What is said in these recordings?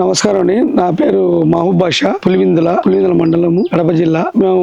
నమస్కారం అండి. నా పేరు మహబూబ్ బాషా పులివిందుల పులివిందుల మండలము కడప జిల్లా. మేము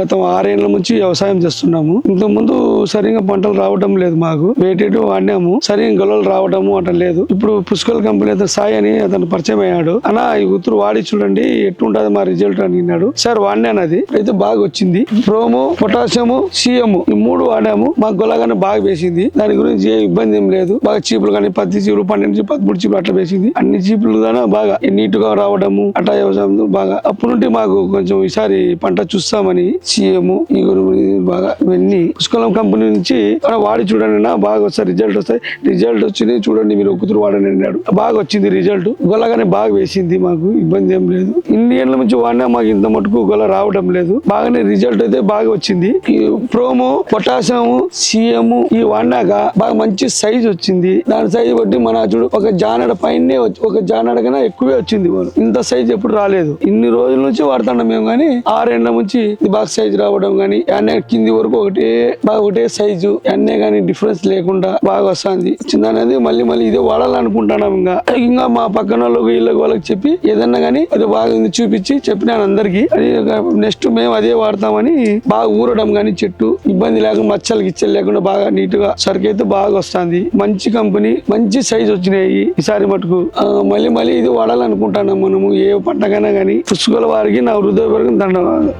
గత ఆరేళ్ళ నుంచి వ్యవసాయం చేస్తున్నాము. ఇంతకు ముందు సరిగా పంటలు రావడం లేదు మాకు. వేటేటు వాడినాము. సరిగా గొల్లలు రావడము అట్లా లేదు. ఇప్పుడు పుష్కల్ కంపెనీ అతను సాయి అని అతను పరిచయం అయ్యాడు. అన్న ఈ ఉత్తురు వాడి చూడండి. ఎట్లుంటది మా రిజల్ట్ అని అన్నాడు. సార్ వాడినాను అది. అయితే బాగా వచ్చింది. ప్రోమో పొటాషియము సీఎం ఈ మూడు వాడాము. మాకు గొల్లగానే బాగా వేసింది. దాని గురించి ఏ ఇబ్బంది ఏం లేదు. బాగా చీపులు కానీ పత్తి చీపులు పన్నెండు చీపులు పదమూడు చీపులు అట్లా వేసింది. అన్ని చీపులు కానీ బాగా నీట్గా రావడము అట్లా వ్యవసాయం బాగా. అప్పటి నుండి మాకు కొంచెం ఈసారి పంట చూస్తామని సీఎం ఈ గురించి బాగా ఇవన్నీ పుష్కలం కంపెనీ నుంచి మనం వాడి చూడండి నా బాగా వస్తాయి రిజల్ట్ వస్తాయి. రిజల్ట్ వచ్చింది చూడండి మీరు ఒక్కుతురు వాడని అన్నాడు. బాగా వచ్చింది రిజల్ట్. గొల్లగానే బాగా వేసింది మాకు ఇబ్బంది ఏం లేదు. ఇన్ని ఏళ్ళ నుంచి వాడినా మాకు ఇంత మటుకు గొల్ల రావడం లేదు. బాగానే రిజల్ట్ అయితే బాగా వచ్చింది. ఈ ప్రోమో పొటాషియం సీఎం ఈ వాడినాక బాగా మంచి సైజ్ వచ్చింది. దాని సైజ్ బట్టి మన చూడు ఒక జానడ పైనే వచ్చి- ఒక జానడ కన్నా ఎక్కువే వచ్చింది ఇంత సైజ్ ఎప్పుడు రాలేదు. ఇన్ని రోజుల నుంచి వాడుతున్నాం మేము కానీ ఆరేళ్ళ నుంచి బాక్స్ బాగా సైజ్ రావడం కానీ అన్నీ కింది వరకు ఒకటే బాగా ఒకటే సైజు అన్నీ కానీ డిఫరెన్స్ లేకుండా బాగా వస్తుంది. చిన్నది మళ్ళీ మళ్ళీ ఇదే వాడాలనుకుంటున్నాం ఇంకా. ఇంకా మా పక్కన వాళ్ళకి వీళ్ళకి వాళ్ళకి చెప్పి ఏదన్నా కానీ అది బాగా చూపించి చెప్పినాను అందరికి. అది నెక్స్ట్ మేము అదే వాడతామని బాగా ఊరడం కానీ చెట్టు ఇబ్బంది లేకుండా మచ్చలు గిచ్చలు లేకుండా బాగా నీట్గా సరికైతే బాగా వస్తుంది. మంచి కంపెనీ మంచి సైజ్ వచ్చినాయి ఈసారి మటుకు. మళ్ళీ మళ్ళీ ఇది వాడాలనుకుంటున్నాం మనము ఏ పంటకైనా కానీ పుష్కల వారికి నా హృదయపూర్వకం ధన్యవాదాలు.